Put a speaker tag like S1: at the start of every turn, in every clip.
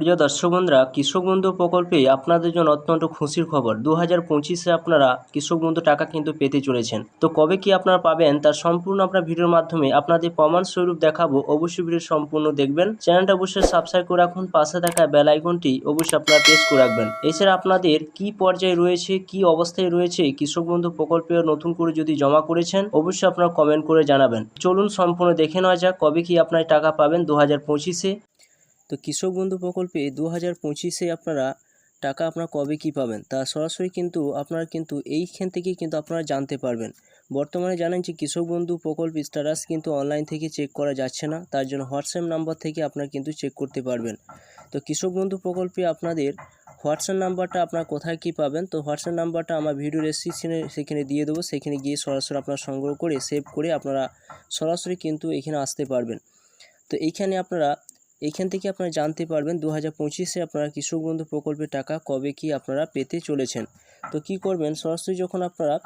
S1: প্রিয় দর্শক বন্ধুরা, কৃষক বন্ধু প্রকল্পে আপনাদের জন্য অত্যন্ত খুশির খবর। দু হাজার পঁচিশে আপনারা কৃষক বন্ধু টাকা কিন্তু পেতে চলেছেন। তো কবে কি আপনারা পাবেন তার সম্পূর্ণ আপনার ভিডিওর মাধ্যমে আপনাদের প্রমাণ স্বরূপ দেখাবো। অবশ্যই ভিডিও সম্পূর্ণ দেখবেন। চ্যানেলটা অবশ্যই সাবস্ক্রাইব করে রাখুন। পাশে থাকা বেল আইকনটি অবশ্যই আপনারা প্রেস করে রাখবেন। এছাড়া আপনাদের কি পর্যায়ে রয়েছে, কি অবস্থায় রয়েছে কৃষক বন্ধু প্রকল্পে নতুন করে যদি জমা করেছেন, অবশ্যই আপনারা কমেন্ট করে জানাবেন। চলুন সম্পূর্ণ দেখে নেওয়া যাক কবে কি আপনারা টাকা পাবেন দু হাজার পঁচিশে। তো কৃষক বন্ধু প্রকল্পে দু হাজার পঁচিশে আপনারা টাকা আপনারা কবে কি পাবেন? তা সরাসরি কিন্তু আপনারা কিন্তু এইখান থেকেই কিন্তু আপনারা জানতে পারবেন। বর্তমানে জানেন যে কৃষক বন্ধু প্রকল্প স্ট্যাটাস কিন্তু অনলাইন থেকে চেক করা যাচ্ছে না, তার জন্য হোয়াটসঅ্যাপ নাম্বার থেকে আপনারা কিন্তু চেক করতে পারবেন। তো কৃষক বন্ধু প্রকল্পে আপনাদের হোয়াটসঅ্যাপ নাম্বারটা আপনারা কোথায় কি পাবেন? তো হোয়াটসঅ্যাপ নাম্বারটা আমার ভিডিও রেসিপশনে সেখানে দিয়ে দেবো, সেখানে গিয়ে সরাসরি আপনারা সংগ্রহ করে সেভ করে আপনারা সরাসরি কিন্তু এখানে আসতে পারবেন। তো এইখানে আপনারা এইখান থেকে আপনারা জানতে পারবেন দু হাজার পঁচিশে আপনারা কৃষক বন্ধু প্রকল্পের টাকা কবে কি আপনারা পেতে চলেছেন। তো কি করবেন? সরাসরি যখন আপনারা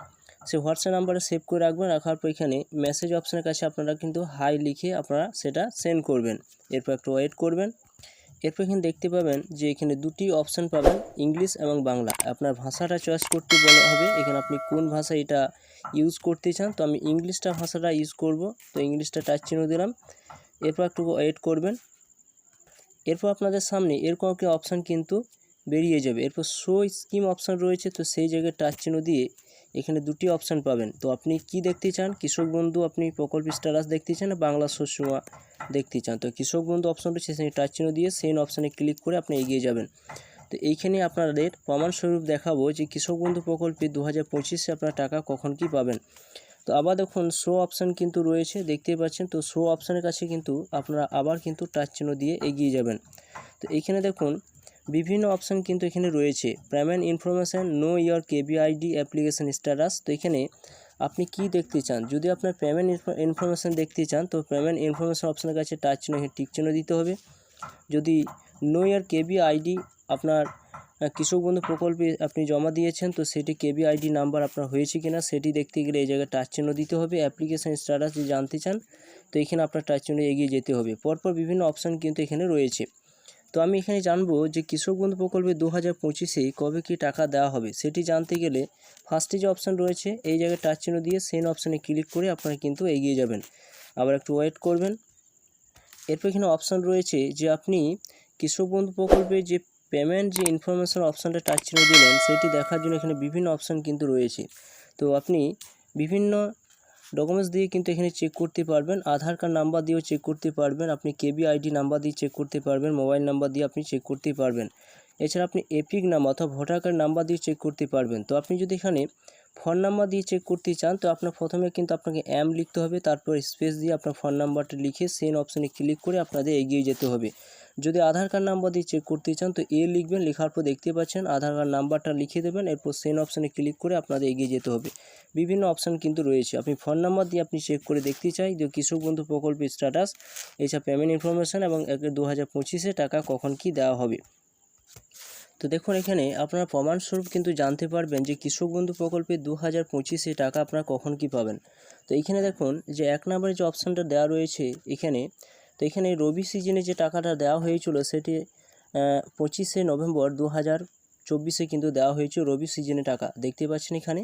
S1: সে হোয়াটসঅ্যাপ নাম্বারে সেভ করে রাখবেন, রাখার পর এখানে মেসেজ অপশানের কাছে আপনারা কিন্তু হাই লিখে আপনারা সেটা সেন্ড করবেন। এরপর একটু ওয়েট করবেন। এরপর এখানে দেখতে পাবেন যে এখানে দুটি অপশান পাবেন, ইংলিশ এবং বাংলা। আপনার ভাষাটা চয়েস করতে বলা হবে, এখানে আপনি কোন ভাষা এটা ইউজ করতে চান। তো আমি ইংলিশটা ভাষাটা ইউজ করব। তো ইংলিশটা টাচ চিহ্ন দিলাম। এরপর একটু ওয়েট করবেন। এরপর আপনাদের সামনে এরকম একটি অপশান কিন্তু বেরিয়ে যাবে। এরপর শো স্কিম অপশান রয়েছে, তো সেই জায়গায় টাচ চিহ্ন দিয়ে এখানে দুটি অপশান পাবেন। তো আপনি কি দেখতে চান? কৃষক বন্ধু, আপনি প্রকল্প স্ট্যাটাস দেখতে চান বাংলা শস্যমা দেখতে চান? তো কৃষক বন্ধু অপশান রয়েছে সেই টাচ চিহ্ন দিয়ে সেন অপশানে ক্লিক করে আপনি এগিয়ে যাবেন। তো এইখানে আপনাদের প্রমাণস্বরূপ দেখাবো যে কৃষক বন্ধু প্রকল্পে দু হাজার পঁচিশে আপনার টাকা কখন কি পাবেন। তো আবার দেখুন শো অপশান কিন্তু রয়েছে, দেখতেই পাচ্ছেন। তো শো অপশানের কাছে কিন্তু আপনারা আবার কিন্তু টাচ চিহ্ন দিয়ে এগিয়ে যাবেন। তো এইখানে দেখুন, বিভিন্ন অপশান কিন্তু এখানে রয়েছে। Payment information know your KB ID application status তো এখানে আপনি কি দেখতে চান? যদি আপনার পেমেন্ট ইনফরমেশান দেখতে চান, তো পেমেন্ট ইনফরমেশান অপশানের কাছে টাচ চিহ্ন এখানে টিক চিহ্ন দিতে হবে। যদি নো ইয়ার কেবি আইডি আপনার কৃষক বন্ধু প্রকল্পে আপনি জমা দিয়েছেন, তো সেটি কেবি আইডি নাম্বার আপনার হয়েছে কিনা সেটি দেখতে গেলে এই জায়গায় টাচ চিহ্ন দিতে হবে অ্যাপ্লিকেশান স্ট্যাটাস যদি জানতে চান, তো এখানে আপনার টাচ চিহ্ন এগিয়ে যেতে হবে। পরপর বিভিন্ন অপশান কিন্তু এখানে রয়েছে। তো আমি এখানে জানব যে কৃষক বন্ধু প্রকল্পে দু হাজার পঁচিশে কবে কী টাকা দেওয়া হবে, সেটি জানতে গেলে ফার্স্টে যে অপশান রয়েছে, এই জায়গায় টাচ চিহ্ন দিয়ে সেন অপশানে ক্লিক করে আপনারা কিন্তু এগিয়ে যাবেন। আবার একটু ওয়েট করবেন। এরপর এখানে অপশান রয়েছে যে আপনি কৃষক বন্ধু প্রকল্পে যে পেমেন্ট যে ইনফরমেশন অপশানটা টাচ চিহ্ন দিলেন, সেটি দেখার জন্য এখানে বিভিন্ন অপশান কিন্তু রয়েছে। তো আপনি বিভিন্ন ডকুমেন্টস দিয়ে কিন্তু এখানে চেক করতে পারবেন, আধার কার্ড নাম্বার দিয়েও চেক করতে পারবেন, আপনি কেবি আইডি নাম্বার দিয়ে চেক করতে পারবেন মোবাইল নাম্বার দিয়ে আপনি চেক করতে পারবেন। এছাড়া আপনি এপিক নাম অথবা ভোটার কার্ড নাম্বার দিয়ে চেক করতে পারবেন। তো আপনি যদি এখানে ফোন নাম্বার দিয়ে চেক করতে চান, তো আপনার প্রথমে কিন্তু আপনাকে অ্যাম লিখতে হবে, তারপর স্পেস দিয়ে আপনার ফোন নাম্বারটা লিখে সেন অপশানে ক্লিক করে আপনাদের এগিয়ে যেতে হবে। যদি আধার কার্ড নাম্বার দিয়ে চেক করতে চান তো এ লিখবেন, লেখার পর দেখতে পাচ্ছেন আধার কার্ড নাম্বারটা লিখে দেবেন, এরপর সেন অপশানে ক্লিক করে আপনাদের এগিয়ে যেতে হবে। বিভিন্ন অপশান কিন্তু রয়েছে। আপনি ফোন নাম্বার দিয়ে আপনি চেক করে দেখতে চাই যে কৃষক বন্ধু প্রকল্পের স্ট্যাটাস এছাড়া পেমেন্ট ইনফরমেশান এবং দু হাজার পঁচিশে টাকা কখন কি দেওয়া হবে। তো দেখুন এখানে আপনারা প্রমাণস্বরূপ কিন্তু জানতে পারবেন যে কৃষক বন্ধু প্রকল্পে দু হাজার পঁচিশে টাকা আপনারা কখন কি পাবেন। তো এইখানে দেখুন যে এক নম্বরে যে অপশানটা দেওয়া রয়েছে, এখানে তো এখানে রবি সিজনে যে টাকাটা দেওয়া হয়েছিল সেটি পঁচিশে নভেম্বর দু হাজার চব্বিশে কিন্তু দেওয়া হয়েছে রবি সিজনে টাকা। দেখতে পাচ্ছেন এখানে।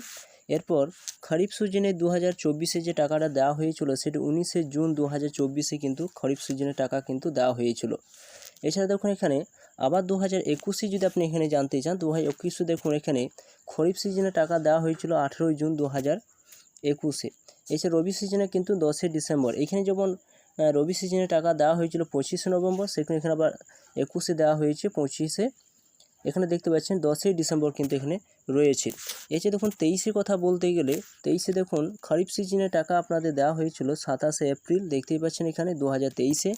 S1: এরপর খরিফ সিজনে দু হাজার চব্বিশে যে টাকাটা দেওয়া হয়েছিল সেটি উনিশে জুন দু হাজার চব্বিশে কিন্তু খরিফ সিজনে টাকা কিন্তু দেওয়া হয়েছিল। এছাড়া দেখুন এখানে, আবার দু হাজার একুশে যদি আপনি এখানে জানতে চান দু হাজার একুশে দেখুন এখানে খরিফ সিজনে টাকা দেওয়া হয়েছিল আঠেরোই জুন দু হাজার একুশে। এছাড়া রবি সিজনে কিন্তু দশই ডিসেম্বর। এখানে যেমন রবি সিজনে টাকা দেওয়া হয়েছিল পঁচিশে নভেম্বর, সেখানে এখানে আবার একুশে দেওয়া হয়েছে পঁচিশে। এখানে দেখতে পাচ্ছেন দশই ডিসেম্বর কিন্তু এখানে রয়েছে। এছাড়া দেখুন, তেইশে কথা বলতে গেলে, তেইশে দেখুন, খরিফ সিজনে টাকা আপনাদের দেওয়া হয়েছিল সাতাশে এপ্রিল, দেখতেই পাচ্ছেন এখানে দু হাজার তেইশে।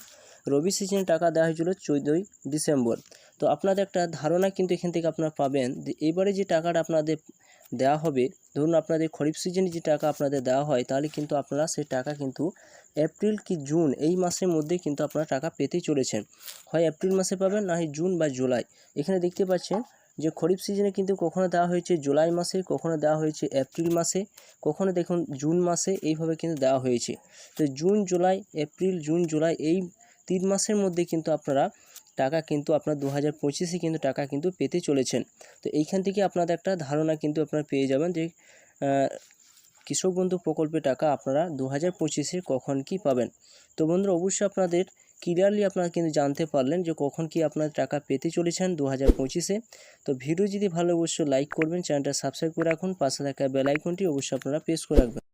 S1: রবি সিজনে টাকা দেওয়া হয়েছিল চোদ্দোই ডিসেম্বর। তো আপনাদের একটা ধারণা কিন্তু এখান থেকে আপনারা পাবেন যে এবারে যে টাকাটা আপনাদের দেওয়া হবে, ধরুন আপনাদের খরিফ সিজনে যে টাকা আপনাদের দেওয়া হয়, তাহলে কিন্তু আপনারা সেই টাকা কিন্তু এপ্রিল কি জুন এই মাসের মধ্যে কিন্তু আপনারা টাকা পেতেই চলেছেন। হয় এপ্রিল মাসে পাবেন, না হয় জুন বা জুলাই। এখানে দেখতে পাচ্ছেন যে খরিফ সিজনে কিন্তু কখনো দেওয়া হয়েছে জুলাই মাসে, কখনো দেওয়া হয়েছে এপ্রিল মাসে, কখনো দেখুন জুন মাসে এইভাবে কিন্তু দেওয়া হয়েছে। তো June, July, April, June, July এই তিন মাসের মধ্যে কিন্তু আপনারা টাকা কিন্তু আপনার দু হাজার পঁচিশে কিন্তু টাকা কিন্তু পেতে চলেছেন। তো এইখান থেকে আপনাদের একটা ধারণা কিন্তু আপনারা পেয়ে যাবেন যে কৃষক বন্ধু প্রকল্পে টাকা আপনারা দু হাজার পঁচিশে কখন কি পাবেন? তো বন্ধুরা, অবশ্যই আপনাদের ক্লিয়ারলি আপনারা কিন্তু জানতে পারলেন যে কখন কি আপনার টাকা পেতে চলেছেন দু হাজার পঁচিশে। তো ভিডিও যদি ভালো অবশ্যই লাইক করবেন, চ্যানেলটা সাবস্ক্রাইব করে রাখুন, পাশে থাকা বেল আইকনটি অবশ্যই আপনারা প্রেস করে রাখবেন।